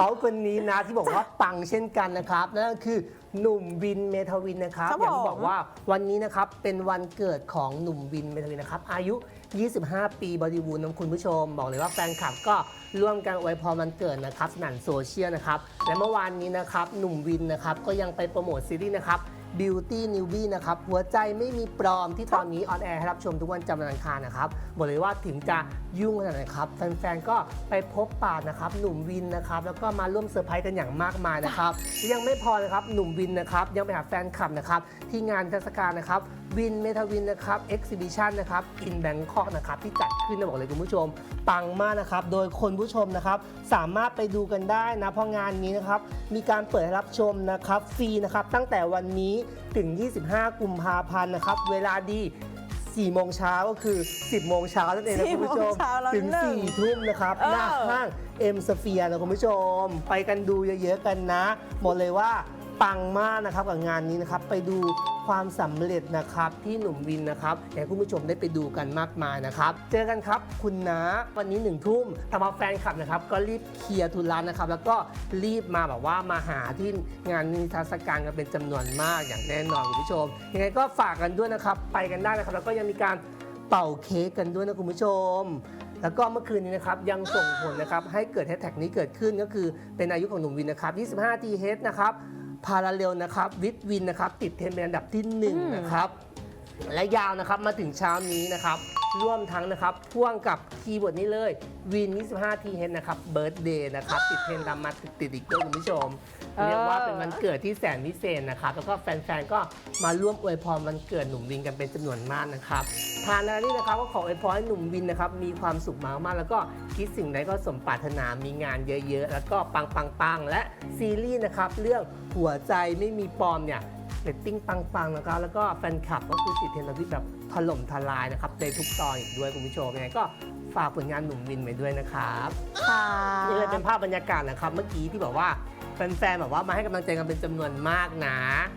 เขาคนนี้นะที่บอกว่าปังเช่นกันนะครับนั่นก็คือหนุ่มวินเมทาวินนะครับครับอย่างที่ผมบอกว่าวันนี้นะครับเป็นวันเกิดของหนุ่มวินเมทาวินนะครับอายุ 25 ปีบริบูรณ์นะคุณผู้ชม บอกเลยว่าแฟนคลับก็ร่วมกันอวยพรวันเกิดนะครับสนั่นโซเชียลนะครับและเมื่อวานนี้นะครับหนุ่มวินนะครับก็ยังไปโปรโมทซีรีส์นะครับ Beauty Newbie นะครับหัวใจไม่มีปลอมที่ตอนนี้ออนแอร์ให้รับชมทุกวันจันทร์อังคารนะครับบอกเลยว่าถึงจะยุ่งขนาดไหนครับแฟนๆก็ไปพบปะนะครับหนุ่มวินนะครับแล้วก็มาร่วมเซอร์ไพรส์กันอย่างมากมายนะครับยังไม่พอนะครับหนุ่มวินนะครับยังไปหาแฟนคลับนะครับที่งานเทศกาลนะครับวินเมทาวินนะครับเอ็กซิบิชันนะครับอินแบงคอกนะครับที่จัดขึ้นนะบอกเลยคุณผู้ชม ปังมากนะครับ โดยคนผู้ชมนะครับสามารถไปดูกันได้นะเพราะงานนี้นะครับมีการเปิดให้รับชมนะครับฟรีนะครับตั้งแต่วันนี้ถึง 25 กุมภาพันธ์นะครับเวลาดี4โมงเช้าก็คือ 10 โมงเช้านั่นเองนะ4คุณผู้ชมโมงเช้าแล้วถึงหนึ่ง4 ทุ่มนะครับเออหน้าห้างเอ็มสเฟียนะคุณผู้ชม ไปกันดูเยอะๆกันนะ บอกเลยว่า ปังมากนะครับกับงานนี้นะครับ ไปดูความสำเร็จนะครับที่หนุ่มวินนะครับอยากให้คุณผู้ชมได้ไปดูกันมากมายนะครับ เจอกันครับคุณนะวันนี้หนึ่งทุ่มทำเอาแฟนคลับนะครับ ก็รีบเคลียร์ทุนร้านนะครับ แล้วก็รีบมาแบบว่ามาหาที่งานนิทรรศการกันเป็นจำนวนมากอย่างแน่นอนคุณผู้ชมยังไงก็ฝากกันด้วยนะครับ ไปกันได้นะครับ แล้วก็ยังมีการเป่าเค้กกันด้วยนะคุณผู้ชมแล้วก็เมื่อคืนนี้นะครับยังส่งผลนะครับให้เกิดแฮชแท็กนี้เกิดขึ้นก็คือเป็นอายุของหนุ่มวินนะครับ 25ทีเฮดนะครับ พาราเรลนะครับวิดวินนะครับติดเทรนด์เป็นอันดับที่อืม1นะครับและยาวนะครับมาถึงเช้านี้นะครับ ร่วมทั้งนะครับพ่วงกับคีย์เวิร์ดนี้เลยวิน25ทีเฮดนะครับเบิร์ดเดย์นะครับติดเทรนด์ตามมาติดๆอีกด้วยคุณผู้ชมเออเรียกว่าเป็นวันเกิดที่แสนพิเศษนะครับ แล้วก็แฟนๆ ก็มาร่วมอวยพรวันเกิดหนุ่มวินกันเป็นจำนวนมากนะครับทานอะไรนี่นะครับก็ขออวยพรให้หนุ่มวินนะครับมีความสุขมากๆ แล้วก็คิดสิ่งใดก็สมปรารถนามีงานเยอะๆ แล้วก็ปังๆๆและซีรีส์นะครับเรื่องหัวใจไม่มีปลอมเนี่ยเร ตติ้งปังๆนะครับแล้วก็แฟนคลับก็คือติดเทรนด์ทวิตแบบถล่มทลายนะครับในทุกตอนอีกด้วยคุณผู้ชมยังไงก็ฝากผลงานหนุ่มวินไว้ด้วยนะครับค่ะนี่เลยเป็นภาพบรรยากาศนะครับ เมื่อกี้ที่แบบว่าแฟนๆแบบว่ามาให้กำลังใจกันเป็นจำนวนมากนะ